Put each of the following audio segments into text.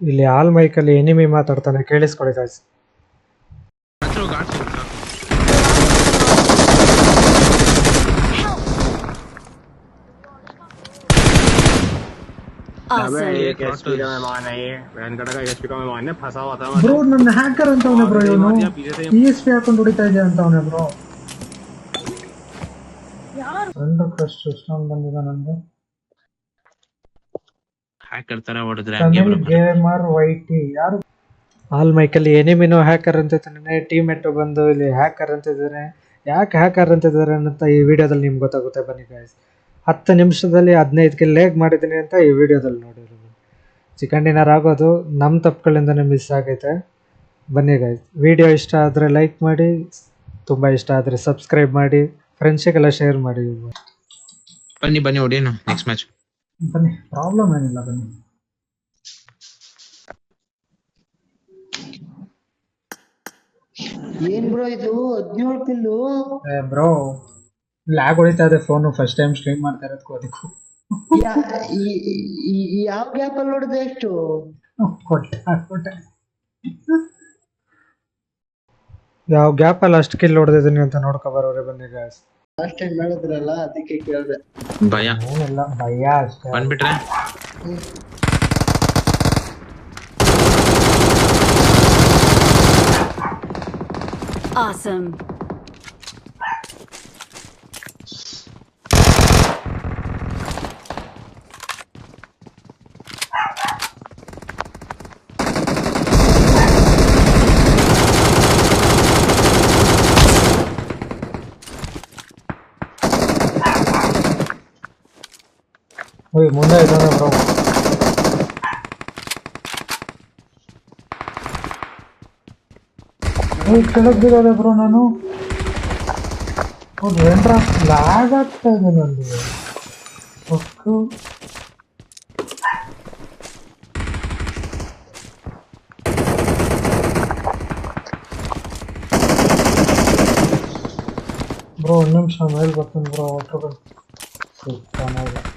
ಇಲ್ಲಿ all ಮೈಕಲ್ಲಿ enemy ಮಾತಾಡ್ತಾನೆ ಕೇಳಿಸ್ಕೊಳ್ಳಿ ಗಾಯ್ಸ್ ಬ್ರೋ ನನ್ನ ಹ್ಯಾಕರ್ ಅಂತ ಅವನೇ ಬ್ರೋ ಇವನು ಪಿ ಎಸ್ ಪಿ ಹಾಕೊಂಡು ಹೊಡಿತಾ ಇದೆ ಅಂತ ಬ್ರೋ ಅಂಡರ್ ಕ್ರಶ್ ಸಿಸ್ಟಮ್ ಬಂದಿದೆ ನಂದು. ಹ್ಯಾಕರ್ ತರ ಹೊಡೆದ್ರೆ ಹಂಗೆ ಯಾರು? ಆಲ್ ಮೈಕಲ್ ಎನಿಮಿನೂ ಹ್ಯಾಕರ್ ಅಂತಿದ್ದಾನೆ ಟೀಮ್ ಮೇಟ್ ಬಂದು ಇಲ್ಲಿ ಹ್ಯಾಕರ್ ಅಂತಿದ್ದಾರೆ ಯಾಕೆ ಹ್ಯಾಕರ್ ಅಂತಿದ್ದಾರೆ ಅಂತ ಈ ವಿಡಿಯೋದಲ್ಲಿ ನಿಮ್ಗೆ ಗೊತ್ತಾಗುತ್ತೆ. ಬನ್ನಿ ಗಾಯ್ಸ್ ಹತ್ತು ನಿಮಿಷದಲ್ಲಿ ಹದಿನೈದು ಕಿಲ್ ಲೇಗ್ ಮಾಡಿದ್ದೀನಿ ಅಂತ ಈ ವಿಡಿಯೋದಲ್ಲಿ ನೋಡಿರೋದು. ಚಿಕನ್ ಡಿನ್ನರ್ ಆಗೋದು ನಮ್ಮ ತಪ್ಪುಗಳಿಂದನೇ ಮಿಸ್ ಆಗೈತೆ. ಬನ್ನಿ ಗಾಯ್ಸ್ ವಿಡಿಯೋ ಇಷ್ಟ ಆದರೆ ಲೈಕ್ ಮಾಡಿ ತುಂಬ ಇಷ್ಟ ಆದರೆ ಸಬ್ಸ್ಕ್ರೈಬ್ ಮಾಡಿ ಫ್ರೆಂಡ್ಸಿಗೆಲ್ಲ ಶೇರ್ ಮಾಡಿ ಬನ್ನಿ ಬನ್ನಿ ಹೊಡಿಯೋಣ ನೆಕ್ಸ್ಟ್ ಮ್ಯಾಚ್ ಬನ್ನಿ ಪ್ರಾಬ್ಲಮ್ ಏನಿಲ್ಲ ಬನ್ನಿ. ಏನ್ ಬ್ರೋ ಇದು? ಹದಿನೇಳು ಪಿಲ್ಲು ಬ್ರೋ ಲ್ಯಾಗ್ ಹೊಡಿತಾ ಇದೆ ಫೋನು ಫಸ್ಟ್ ಟೈಮ್ ಸ್ಟ್ರೀಮ್ ಮಾಡ್ತಾ ಇರೋದಕ್ಕೂ ಅದಕ್ಕೂ. ಯಾವ ಗ್ಯಾಪ್ ಅಲ್ಲಿ ನೋಡಿದೆ ಎಷ್ಟು? ಕೊಟ್ಟೆ ಕೊಟ್ಟೆ. ಗ್ಯಾಪ್ ಗ್ಯಾಪಲ್ಲಿ ಅಷ್ಟು ಕಿಲ್ ಹೊಡೆದಿದ್ದೀನಿ ಅಂತ ನೋಡ್ಕೊ ಬರೋರೆ ಬನ್ನಿ ಗಾಯ್ಸ್ ಲಾಸ್ಟ್ ಟೈಮ್ ಹೇಳಿದ್ರಲ್ಲ ಅದಕ್ಕೆ ಕೇಳ್ದೆ ಭಯ ಏನಿಲ್ಲ ಭಯ ಅಷ್ಟೇ ಬಂದ್ಬಿಟ್ರೆ Awesome. ಓಯ್ ಮುಂದೆ ಇದ್ದಾನೆ ಬ್ರೋ ಕೆಳಗೆ ಬಿಡೋದೆ ಬ್ರೋ ನಾನು ಹೌದು ಏನ್ರ ಲ್ಯಾಗ್ ಆಗ್ತಾ ಇದೆ ನನಗೆ ಒಟ್ಟು ಬ್ರೋ ಒಂದು ನಿಮಿಷ ಮೇಲೆ ಬರ್ತೀನಿ ಬ್ರೋ ಒಟ್ಟು ಚೆನ್ನಾಗಿ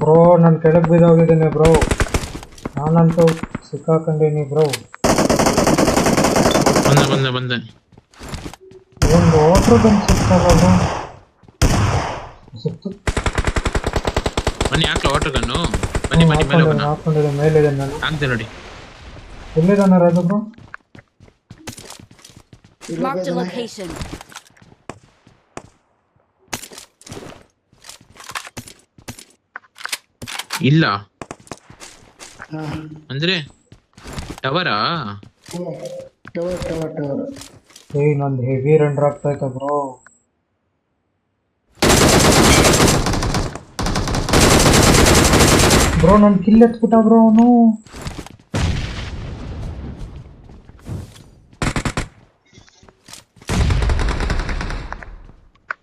ಬ್ರೋ ನಾನು ಕೆಳಗೆ ಬಿದ್ದೋಗಿದ್ದೀನಿ ಬ್ರೋ. ನಾನಂತೂ ಸಿಕ್ಕಾಕೊಂಡೀನಿ ಬ್ರೋ. ಬಂದೆ ಬಂದೆ ಬಂದೆ. ಒಂದು ವಾಟ್ರ್ ಗನ್ ಸಿಕ್ತಲ್ಲ ಬ್ರೋ. ಸಿಕ್ತು. ಬನ್ನಿ ಹಾಕ್ಲ ವಾಟರ್ ಗನ್ನು ಬನ್ನಿ ಬನ್ನಿ ಮೇಲೆ ಹೋಗೋಣ. ಹಾಕೊಂಡಿದೆ ಇದೆ ನಾನು. ನೋಡಿ. ಎಲ್ಲಿದ್ದಾನೆ Raju bro? Marked a location. ಇಲ್ಲ. ಅಂದ್ರೆ ಟವರಾ? Tower tower tower. ಏ ನಂದು ಹೆವಿ ರಂಡ್ರ್ ಆಗ್ತೈತೆ ಬ್ರೋ ಬ್ರೋ ನನ್ನ ಕಿಲ್ ಎತ್ಬಿಟ್ಟ ಬ್ರೋ ಅವನು.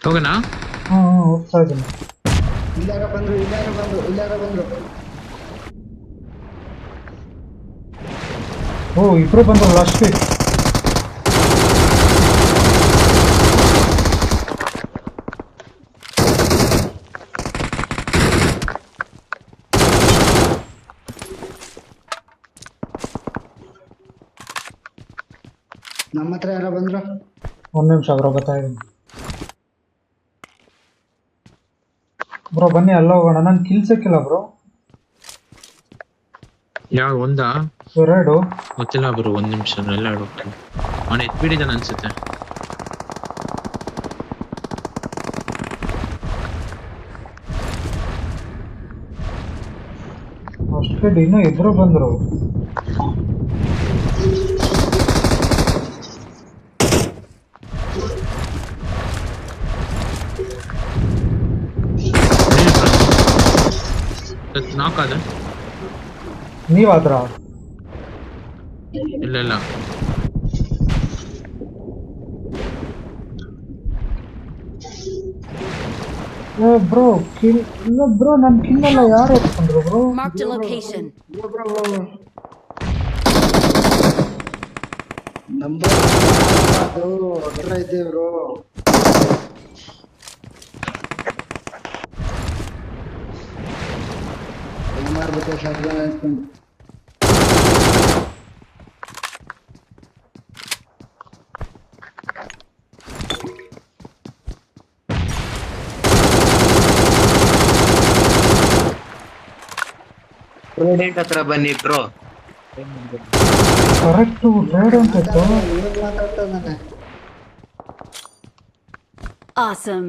ಹೋಗೋಣ ಹ್ಞೂ ಹೋಗ್ತಾ ಇದ್ದೀನಿ. ಇಲ್ಲಾರ ಬಂದ್ರು ಇಲ್ಲಾರ ಬಂದ್ರು ಇಲ್ಲಾರ ಬಂದ್ರು. ಓ ಇಬ್ರು ಬಂದ್ರು ಲಾಸ್ಟ್ ನಮ್ಮ ಹತ್ರ ಯಾರ ಬಂದ್ರು? ಒಂದ್ ನಿಮಿಷ ಬ್ರೋ ಬರ್ತಾ ಇದ್ದೀನಿ ಬ್ರೋ ಬನ್ನಿ ಅಲ್ಲ ಹೋಗೋಣ. ನಾನು ಕಿಲ್ ಸಿಕ್ಕಿಲ್ಲ ಬ್ರೋ. ಯಾವ ಒಂದಾ? ಎರಡು. ಗೊತ್ತಿಲ್ಲ ಬ್ರೋ ಒಂದ್ ನಿಮಿಷ ಎಲ್ಲ ಅವನು ಎತ್ಬಿಟ್ಟಿದ್ದಾನೆ ಅನ್ಸುತ್ತೆ. ಅಷ್ಟೇ ಇನ್ನೂ ಇದ್ರು ಬಂದ್ರು. ನಾಕ್ ಆದ ನೀವಾದ್ರ ಇಲ್ಲ ಇಲ್ಲ ಏ ಬ್ರೋ ಕಿಲ್ ಇಲ್ಲ ಬ್ರೋ ನನ್ ಕಿಲ್ ಎಲ್ಲ ಯಾರು ಎತ್ಕೊಂಡ್ರು bro Marked a location. Bro bro bro number ಅದು ಹತ್ರ ಇದ್ದೀವಿ ಬ್ರೋ ಹಾಕೊಂಡು ಪ್ರೆಸಿಡೆಂಟ್ ಹತ್ರ ಬನ್ನಿ ಬ್ರೋ. ಕರೆಕ್ಟ್ ಬೇಡ ಅಂತ ಮಾತಾಡ್ತಾ ಇದ್ದಾನೆ. Awesome.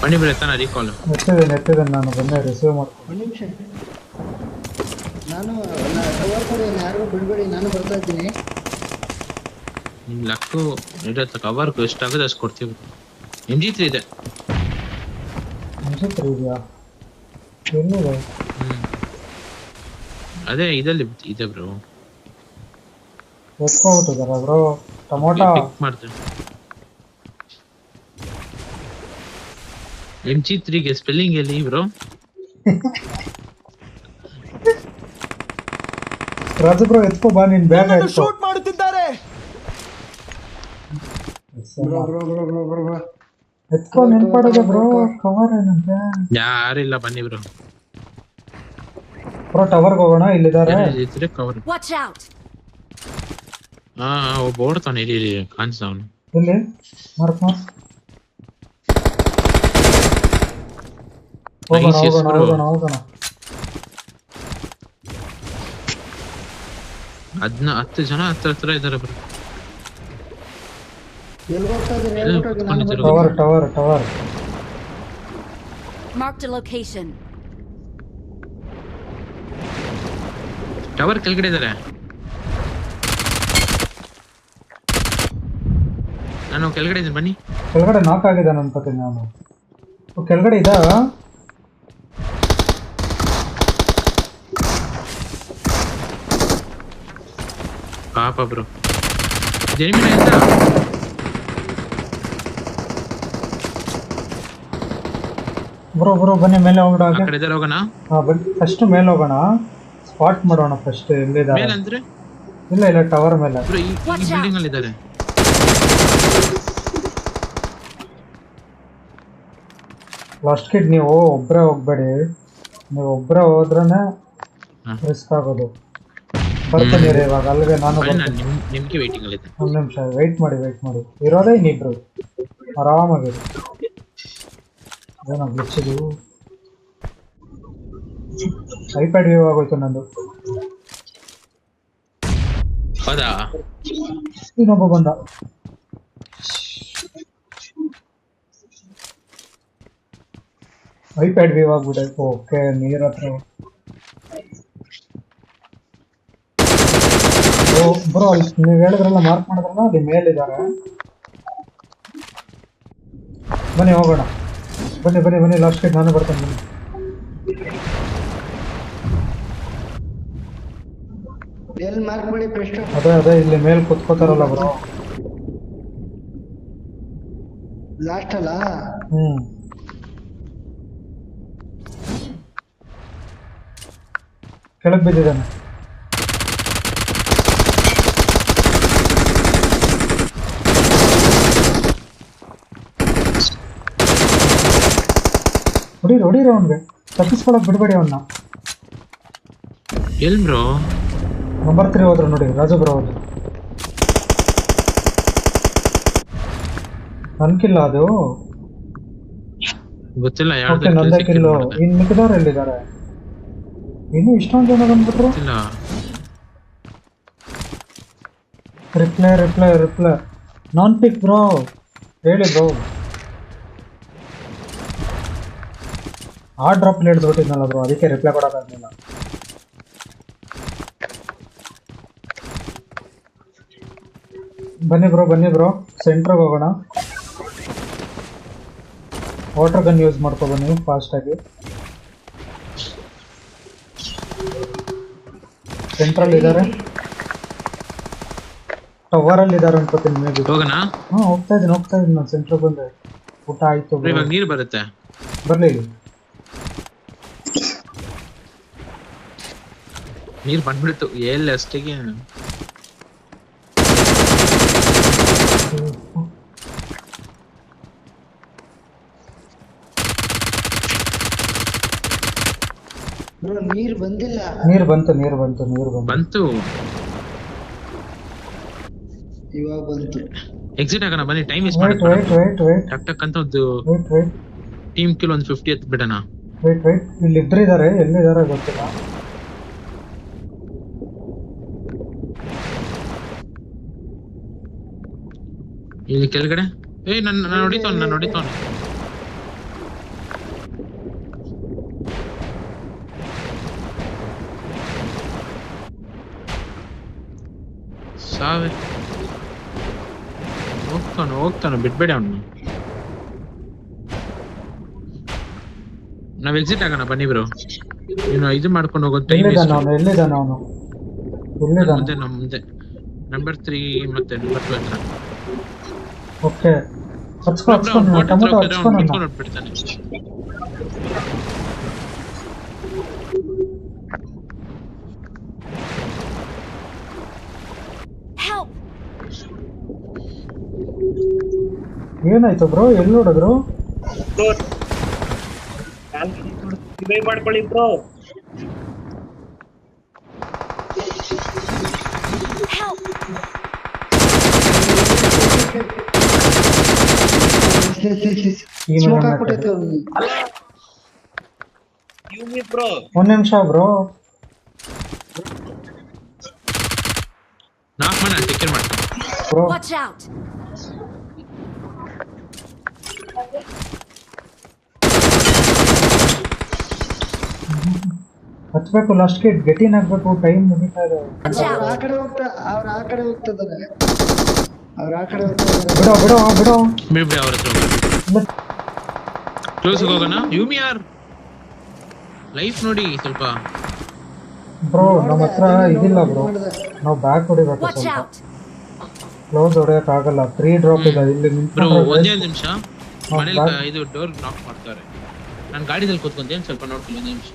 ಬನ್ನಿ ಬ್ರೋ ಎತ್ತಾನ ರೀಕಾಲ್ ನೆಟ್ಟಿದೆ ನೆಟ್ಟಿದೆ ನಾನು ಬಂದೆ ರಿಸೀವ್ ಮಾಡ್ಕೊಂಡು ಒಂದು ನಿಮಿಷ ನಾನು ಕವರ್ ಕೊಡಿ ಯಾರಿಗೂ ಬಿಡ್ಬೇಡಿ ನಾನು ಬರ್ತಾ ಇದ್ದೀನಿ. ಲಕ್ಕು ಇರತ್ತೆ ಕವರ್ ಎಷ್ಟಾಗುತ್ತೆ ಅಷ್ಟು ಕೊಡ್ತೀವಿ. ಎಂ ಜಿ ತ್ರೀ ಇದೆ ಇದೆಯಾ? ಎಲ್ಲಿದೆ? ಅದೇ ಇದಲ್ಲಿ ಇದೆ ಬ್ರೋ. ಎತ್ಕೊಂಡ್ಬಿಟ್ಟಿದಾರ ಬ್ರೋ. ಟೊಮೊಟೊ. ಮಾಡ್ತೀನಿ ಎಂ ಎಂ ಜಿ ತ್ರೀಗೆ ಸ್ಪೆಲ್ಲಿಂಗ್ ಎಲ್ಲಿ ಬ್ರೋ? ರಾಜು ಬ್ರೋ ಎತ್ಕೋ ಬಾ ನಿನ್ bag ಎತ್ಕೋ. Bro bro bro bro bro bro. ಎತ್ಕೋ ನೆನ್ಪಾಡೋದೆ ಬ್ರೋ. ಕವರ್ ಏನಂತೆ? ಯಾರಿಲ್ಲ ಬನ್ನಿ ಬ್ರೋ. ಬ್ರೋ ಟವರ್ಗೆ ಹೋಗೋಣ ಇಲ್ಲಿದ್ದಾರೆ. ಇದ್ರೆ ಕವರ್ ವಾಚ್ out. ಹಾ ಓಡ್ತಾನೆ ಇಲ್ಲಿ ಇಲ್ಲಿ ಹೋಗೋಣ bro. ಹೋಗೋಣ ಹೋಗೋಣ ಹದ್ನ ಹತ್ತು ಜನ ಹತ್ರ ಹತ್ರ ಇದಾರೆ bro. Tower tower tower. Location tower ಕೆಳಗಡೆ ಇದಾರೆ. ನಾನು ಕೆಳಗಡೆ ಇದ್ದೀನಿ ಬನ್ನಿ. ಕೆಳಗಡೆ ನಾಕ್ ಆಗಿದೆ ಅನ್ಕೋತೀನಿ ನಾನು ಓ, ಕೆಳಗಡೆ ಇದಾ? ಪಾಪ ಬ್ರೋ. ಜನಿಮಿನ ಎಂತ? ಬ್ರೋ ಬ್ರೋ ಬನ್ನಿ ಮೇಲೆ ಹೋಗೋಣ ಆ ಹಾಗೆ. ಕಡೆ ಇದಾರೆ ಹೋಗೋಣ? ಹಾ ಬನ್ನಿ ಫಸ್ಟ್ ಮೇಲೆ ಹೋಗೋಣ. ಸ್ಪಾಟ್ ಮಾಡೋಣ ಫಸ್ಟ್ ಎಲ್ಲಿದ್ದಾರೆ? ಮೇಲೆ ಅಂದ್ರೆ ಇಲ್ಲ ಇಲ್ಲ ಟವರ್ ಮೇಲೆ. ಬ್ರೋ ಈ Watch out. ಬಿಲ್ಡಿಂಗ್ ಅಲ್ಲಿ ಇದಾರೆ ಲಾಸ್ಟ್ ಕಿಡ್ ನೀವು ಒಬ್ಬರೇ ಹೋಗ್ಬೇಡಿ. ನೀವು ಒಬ್ಬರೇ ಹೋದ್ರೇನೆ ಹಾ. ರಿಸ್ಕ್ ಆಗೋದು. ಬರ್ತೀನಿ ರೀ ಇವಾಗ ಅಲ್ಲಿಗೆ ನಾನು ನಿಮ್ಗೆ ವೇಟಿಂಗ್ ಅಲ್ಲಿ ಒಂದು ನಿಮಿಷ ವೆಯ್ಟ್ ಮಾಡಿ ವೆಯ್ಟ್ ಮಾಡಿ. ಇರೋದೇ ಇನ್ನಿಬ್ರು. ಆರಾಮಾಗಿರಿ ಏನೋ ಗ್ಲಿಚ್ಚಿದು ಐಪ್ಯಾಡ್ ವ್ಯೂ ಆಗೋಯ್ತು ನಂದು. ಹೌದಾ? ಇನ್ನೊಬ್ಬ ಬಂದ. ಐಪ್ಯಾಡ್ ವ್ಯೂ ಆಗ್ಬಿಟ್ಟೆ ಓಕೆ ನೀರ್ ಹತ್ರ. ಓ ಬ್ರೋ ನೀವು ಹೇಳಿದ್ರಲ್ಲ ಮಾರ್ಕ್ ಮಾಡಿದ್ರಲ್ಲ ಅಲ್ಲಿ ಮೇಲಿದ್ದಾರೆ. ಬನ್ನಿ ಹೋಗೋಣ. ಬನ್ನಿ ಬನ್ನಿ ಬನ್ನಿ ಲಾಸ್ಟ್ ಗೇಟ್ ನಾನು ಬರ್ತೇನೆ ಬನ್ನಿ. ಎಲ್ಲಿ ಮಾರ್ಕ್ ಮಾಡಿ ಪೆಸ್ಟ್ ಅದೇ ಅದೇ ಇಲ್ಲಿ ಮೇಲ್ ಕುತ್ಕೋತಾರಲ್ಲ ಬ್ರೋ. ಲಾಸ್ಟ್ ಅಲ್ಲ? ಹ್ಮ್. ಕೆಳಗ್ ಬಿದ್ದಿದ್ದಾನೆ ಹೊಡೀರಿ ಹೊಡೀರಿ ಅವನ್ಗೆ ತಪ್ಪಿಸ್ಕೊಳಕ್ ಬಿಡಬೇಡಿ ಅವನ್ನ ಎಲ್ ಬ್ರೋ ನಂಬರ್ ತ್ರೀ ಹೋದ್ರು ನೋಡಿ ರಾಜು ಬ್ರೋ ಹೋದ್ರು ನನ್ಕಿಲ್ಲ ಅದು ಗೊತ್ತಿಲ್ಲ ಓಕೆ ಯಾರ್ದು ನಂದೇ ಕಿಲ್ಲು ಇನ್ ಮಿಕ್ಕಿದವ್ರು ಎಲ್ಲಿದ್ದಾರೆ ಇನ್ನು ಇಷ್ಟೊಂದು ಜನ ಬಂದ್ಬಿಟ್ರು ಇಲ್ಲ ರಿಪ್ಲೈ ರಿಪ್ಲೈ ರಿಪ್ಲೈ ನಾನ್ ಪಿಕ್ ಬ್ರೋ ಹೇಳಿ ಬ್ರೋ ಆ ಡ್ರಾಪ್ ಹಿಡಿದ್ಬಿಟ್ಟಿದ್ನಲ್ಲ ಬ್ರೋ ಅದಕ್ಕೆ ರಿಪ್ಲೈ ಕೊಡೋಕ್ಕಾಗಲಿಲ್ಲ ಬನ್ನಿ ಬ್ರೋ ಬನ್ನಿ ಬ್ರೋ ಸೆಂಟ್ರಿಗೆ ಹೋಗೋಣ. ವಾಟರ್ ಗನ್ ಯೂಸ್ ಮಾಡ್ಕೊ ಬನ್ನಿ ಫಾಸ್ಟಾಗಿ ಸೆಂಟ್ರಲ್ಲಿ ಇದ್ದಾರೆ ಅಲ್ಲಿ ಇದ್ದಾರೆ ಅನ್ಕೋತೀನಿ ಮೇ ಬಿ ಹಾ ಹಾಂ ಹೋಗ್ತಾ ಇದೀನಿ ಹೋಗ್ತಾ ಇದೀನಿ ನಾನು ಸೆಂಟ್ರಲ್ ಬಂದೆ. ಊಟ ಆಯ್ತು ಇವಾಗ ನೀರು ಬರುತ್ತೆ? ಬರ್ಲಿ ಇಲ್ಲಿ. ನೀರು ಬಂದ್ಬಿಡ್ತು ಎಲ್ಲಿ ಅಷ್ಟಿಗೆ? ನೀರ್ ಬಂದಿಲ್ಲ. ನೀರು ಬಂತು ನೀರು ಬಂತು ನೀರು ಬಂತು. ಬಂತು. ಇವಾಗ ಬಂತು. ಎಕ್ಸಿಟ್ ಆಗೋಣ ಬನ್ನಿ ಟೈಮ್ ವೇಸ್ಟ್ ವೇಟ್ ಮಾಡೋಣ ವೇಟ್ ವೇಟ್ ವೇಟ್ ಟಕ್ ಟಕ್ ಅಂತ ಒಂದು ವೇಟ್ ವೇಟ್ ಟೀಮ್ ಕಿಲ್ ಒಂದು ಫಿಫ್ಟಿ ಎತ್ ಬಿಡೋಣ ವೇಟ್ ವೇಟ್ ಇಲ್ಲಿ ಇದ್ದಾರೆ ಎಲ್ಲಿದ್ದಾರೆ ಗೊತ್ತಿಲ್ಲ. ಇಲ್ಲಿ ಕೆಳಗಡೆ? ಏ ನನ್ನ ನಾನು ಹೊಡಿತವನ್ ನಾನು ಹೊಡಿತವನ್. ಹೋಗ್ತಾನೆ ಬಿಟ್ಬೇಡಿ ಅವನು ನಾವ್ ಎಕ್ಸಿಟ್ ಆಗೋಣ ಬನ್ನಿ ಬ್ರೋ. ಇನ್ನು ಇದು ಮಾಡ್ಕೊಂಡು ಹೋಗೋದು ಟೈಮ್ ಅವನು? ಅವನು? ಮುಂದೆ ನಮ್ಮ ಮುಂದೆ ನಂಬರ್ ತ್ರೀ ಮತ್ತೆ ನಂಬರ್ ಟು ಹತ್ರ. ಓಕೆ ಹಚ್ಕೊ ಹಚ್ಕೊ ಟೊಮೊಟೊ ಹಚ್ಕೊ ಏನಾಯ್ತು ಬ್ರೋ ಎಲ್ಲಿ ನೋಡಿದ್ರು? ಮಾಡ್ಕೊಳ್ಳಿ ಬ್ರೋ ಬ್ರೋ ಒಂದ್ ನಿಮಿಷ ಬ್ರೋ ನಾಲ್ಕು ಮನೆ ಟೇಕ್ ಕೇರ್ ಮಾಡ್ತೀನಿ. Bro Watch out! ಹಚ್ಬೇಕು ಲಾಸ್ಟ್ಗೆ ಗೆಟಿನ್ ಹಾಕ್ಬೇಕು ಟೈಮ್ ಮುಗಿತಾ ಇದೆ Watch ಅವ್ರು ಆ out! ಕಡೆ ಹೋಗ್ತಾ ಅವ್ರ ಆ ಕಡೆ ಹೋಗ್ತಿದ್ದಾರೆ ಅವ್ರ ಆ ಕಡೆ ಹೋಗ್ತಾ ಇದಾರೆ ಬಿಡೋ ಬಿಡೋ ಬಿಡೋ ಬಿಡ್ಬಿಡಿ ಅವ್ರ ಹತ್ರ ಕ್ಲೋಸ್ ಹೋಗೋಣ ಯೂಮಿ ಯಾರ್ ಲೈಫ್ ನೋಡಿ ಸ್ವಲ್ಪ। ಬ್ರೋ ನಮ್ಮ ಹತ್ರ ಇದಿಲ್ಲ ಬ್ರೋ ಮಾಡ್ದೆ. ನಾವು ಬ್ಯಾಕ್ ಹೊಡಿಬೇಕು Watch ಸ್ವಲ್ಪ. out! ಕ್ಲೋಸ್ ಹೊಡೆಯಕ್ ಆಗಲ್ಲ ತ್ರೀ ಡ್ರಾಪ್ ಇದೆ. ಇಲ್ಲಿ ಬ್ರೋ ನಿಂತ್ಕೊಂಡ್ರೆ ಒಂದೇ ಒಂದು ನಿಮಿಷ. ಹಾ, ಮನೇಲಿ ಬಾಯ್. ಇದು ಡೋರ್ ನಾಕ್ ಮಾಡ್ತಾರೆ ನಾನು ಗಾಡಿದಲ್ಲಿ ಕೂತ್ಕೊಂತೀನಿ ಸ್ವಲ್ಪ ನೋಡ್ತೀನಿ ಒಂದು ನಿಮಿಷ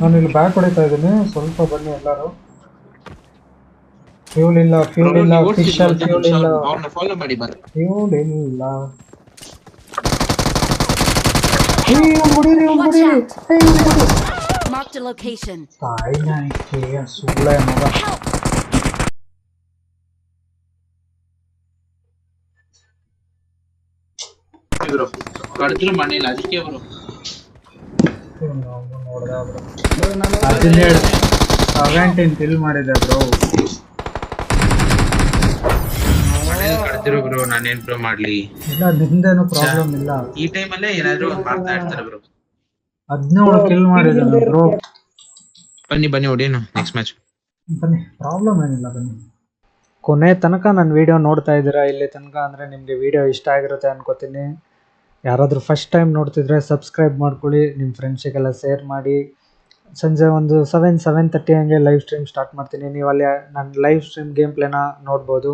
ನಾನು ಇಲ್ಲಿ ಬ್ಯಾಕ್ ಹೊಡಿತಾ ಇದ್ದೀನಿ ಸ್ವಲ್ಪ ಬನ್ನಿ ಎಲ್ಲರೂ ಫ್ಯೂಲ್ ಇಲ್ಲ ಫ್ಯೂಲ್ ಇಲ್ಲ ಫಿಶಲ್ ಫ್ಯೂಲ್ ಇಲ್ಲ ಅವ್ರನ್ನ ಫಾಲೋ ಮಾಡಿ ಬರ್ರಿ ಫ್ಯೂಲ್ ಇಲ್ಲ ಏ, ಇವ್ನ್ ಹೊಡೀರಿ, ಇವ್ನ್ Watch ಹೊಡೀರಿ. out! ಏ, ಇವ್ನ್ ಹೊಡೀರಿ. Marked a location. ತಾಯಿ ನಾಯಿಕೆ ಸುಳ್ಳೆ ಮಗ ಬ್ರೋ ಕಡ್ದ್ರು ಮನೇಲಿ ಅದಕ್ಕೆ ಬ್ರೋ. ಬ್ರೋ, ನಾನು ಹದಿನೇಳು ಸೆವೆಂಟೀನ್ ಕಿಲ್ ಮಾಡಿದೆ ಬ್ರೋ ಮನೇಲಿ ಕಡ್ದಿರೋ ಬ್ರೋ ನಾನೇನ್ ಬ್ರೋ ಮಾಡ್ಲಿ? ಇಲ್ಲ ಪ್ರಾಬ್ಲಮ್ ಇಲ್ಲ. ಈ ಟೈಮಲ್ಲೇ ಏನಾದ್ರು ಒಂದ್ ಮಾಡ್ತಾ ಇರ್ತಾರೆ ಬ್ರೋ ಹದಿನೇಳು ಕಿಲ್ ಬ್ರೋ ಬನ್ನಿ ಬನ್ನಿ ಹೊಡಿಯೋಣ ನೆಕ್ಸ್ಟ್ ಮ್ಯಾಚ್ ಬನ್ನಿ ಪ್ರಾಬ್ಲಮ್ ಏನಿಲ್ಲ ಬನ್ನಿ. ಕೊನೆ ತನಕ ನನ್ನ ವಿಡಿಯೋ ನೋಡ್ತಾ ಇದ್ದೀರಾ? ಇಲ್ಲಿ ತನಕ ಅಂದ್ರೆ ನಿಮಗೆ ವಿಡಿಯೋ ಇಷ್ಟ ಆಗಿರುತ್ತೆ ಅನ್ಕೋತೀನಿ. ಯಾರಾದರೂ ಫಸ್ಟ್ ಟೈಮ್ ನೋಡ್ತಿದ್ರೆ ಸಬ್ಸ್ಕ್ರೈಬ್ ಮಾಡ್ಕೊಳ್ಳಿ ನಿಮ್ಮ ಫ್ರೆಂಡ್ಸಿಗೆಲ್ಲ ಶೇರ್ ಮಾಡಿ. ಸಂಜೆ ಒಂದು ಸೆವೆನ್ ಸೆವೆನ್ ತರ್ಟಿ ಹಂಗೆ ಲೈವ್ ಸ್ಟ್ರೀಮ್ ಸ್ಟಾರ್ಟ್ ಮಾಡ್ತೀನಿ. ನೀವು ಅಲ್ಲಿ ನನ್ನ ಲೈವ್ ಸ್ಟ್ರೀಮ್ ಗೇಮ್ ಪ್ಲೇನ ನೋಡ್ಬೋದು.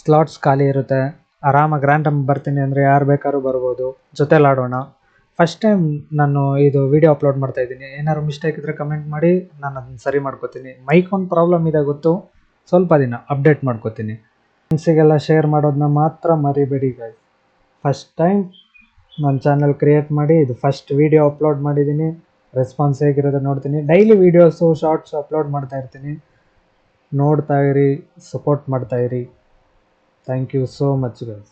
ಸ್ಲಾಟ್ಸ್ ಖಾಲಿ ಇರುತ್ತೆ. ಆರಾಮಾಗಿ ರ್ಯಾಂಡಮ್ ಬರ್ತೀನಿ ಅಂದರೆ ಯಾರು ಬೇಕಾದ್ರೂ ಬರ್ಬೋದು. ಜೊತೆಲಿ ಆಡೋಣ. ಫಸ್ಟ್ ಟೈಮ್ ನಾನು ಇದು ವಿಡಿಯೋ ಅಪ್ಲೋಡ್ ಮಾಡ್ತಾ ಇದ್ದೀನಿ. ಏನಾದ್ರು ಮಿಸ್ಟೇಕ್ ಇದ್ದರೆ ಕಮೆಂಟ್ ಮಾಡಿ, ನಾನು ಅದನ್ನ ಸರಿ ಮಾಡ್ಕೋತೀನಿ. ಮೈಕ್ ಒಂದು ಪ್ರಾಬ್ಲಮ್ ಇದೆ ಗೊತ್ತು. ಸ್ವಲ್ಪ ದಿನ ಅಪ್ಡೇಟ್ ಮಾಡ್ಕೋತೀನಿ. ಫ್ರೆಂಡ್ಸಿಗೆಲ್ಲ ಶೇರ್ ಮಾಡೋದನ್ನ ಮಾತ್ರ ಮರಿಬೇಡಿ ಗೈಸ್ ಫಸ್ಟ್ ಟೈಮ್ ನನ್ನ ಚಾನಲ್ ಕ್ರಿಯೇಟ್ ಮಾಡಿ, ಇದು ಫಸ್ಟ್ ವಿಡಿಯೋ ಅಪ್ಲೋಡ್ ಮಾಡಿದ್ದೀನಿ ರೆಸ್ಪಾನ್ಸ್ ಹೇಗಿರೋದು ನೋಡ್ತೀನಿ. ಡೈಲಿ ವೀಡಿಯೋಸು ಶಾರ್ಟ್ಸ್ ಅಪ್ಲೋಡ್ ಮಾಡ್ತಾ ಇರ್ತೀನಿ. ನೋಡ್ತಾ ಇರಿ ಸಪೋರ್ಟ್ ಮಾಡ್ತಾ ಇರಿ. Thank you so much guys